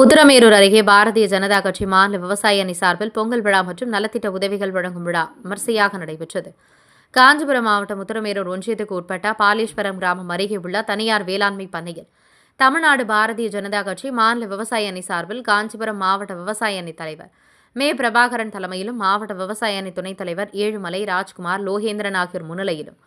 உத்தரமேரூர் அருகே பாரதிய ஜனதா கட்சி மாநில விவசாய அணி சார்பில் பொங்கல் விழா மற்றும் நலத்திட்ட உதவிகள் வழங்கும் விழா விமர்சையாக நடைபெற்றது. காஞ்சிபுரம் மாவட்டம் உத்தரமேரூர் ஒன்றியத்துக்கு உட்பட்ட பாலேஸ்வரம் கிராமம் அருகே உள்ள தனியார் வேளாண்மை பண்ணையில் தமிழ்நாடு பாரதிய ஜனதா கட்சி மாநில விவசாய அணி சார்பில் காஞ்சிபுரம் மாவட்ட விவசாய அணி தலைவர் மே. பிரபாகரன் தலைமையிலும் மாவட்ட விவசாய அணி துணைத் தலைவர் ஏழுமலை ராஜ்குமார் லோகேந்திரன் ஆகியோர் முன்னிலையிலும்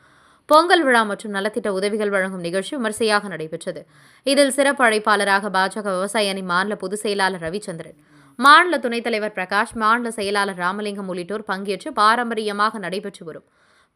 பொங்கல் விழா மற்றும் நலத்திட்ட உதவிகள் வழங்கும் நிகழ்ச்சி விமர்சையாக நடைபெற்றது. இதில் சிறப்பு அழைப்பாளராக பாஜக விவசாய அணி மாநில பொதுச் செயலாளர் ரவிச்சந்திரன் மாநில துணைத் தலைவர் பிரகாஷ் மாநில செயலாளர் ராமலிங்கம் உள்ளிட்டோர் பங்கேற்று பாரம்பரியமாக நடைபெற்று வரும்.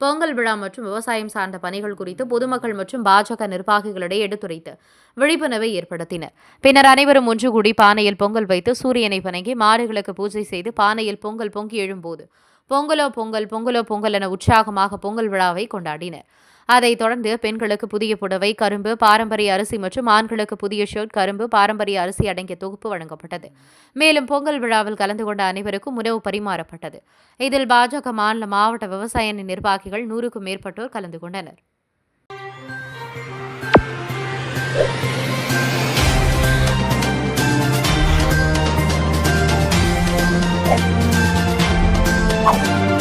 பொங்கல் விழா மற்றும் விவசாயம் சார்ந்த பணிகள் குறித்து பொதுமக்கள் மற்றும் பாஜக நிர்வாகிகளிடையே எடுத்துரைத்து விழிப்புணர்வை ஏற்படுத்தினர். பின்னர் அனைவரும் ஒன்று கூடி பானையில் பொங்கல் வைத்து சூரியனை வணங்கி மாடுகளுக்கு பூஜை செய்து பானையில் பொங்கல் பொங்கி எழும்போது பொங்கலோ பொங்கல் பொங்கலோ பொங்கல் என உற்சாகமாக பொங்கல் விழாவை கொண்டாடினர். அதைத் தொடர்ந்து பெண்களுக்கு புதிய புடவை கரும்பு பாரம்பரிய அரிசி மற்றும் ஆண்களுக்கு புதிய ஷர்ட் கரும்பு பாரம்பரிய அரிசி அடங்கிய தொகுப்பு வழங்கப்பட்டது. மேலும் பொங்கல் விழாவில் கலந்து கொண்ட அனைவருக்கும் உணவு பரிமாறப்பட்டது. இதில் பாஜக மாநில மாவட்ட விவசாய நிர்வாகிகள் நூறுக்கும் மேற்பட்டோர் கலந்து கொண்டனர். Oh.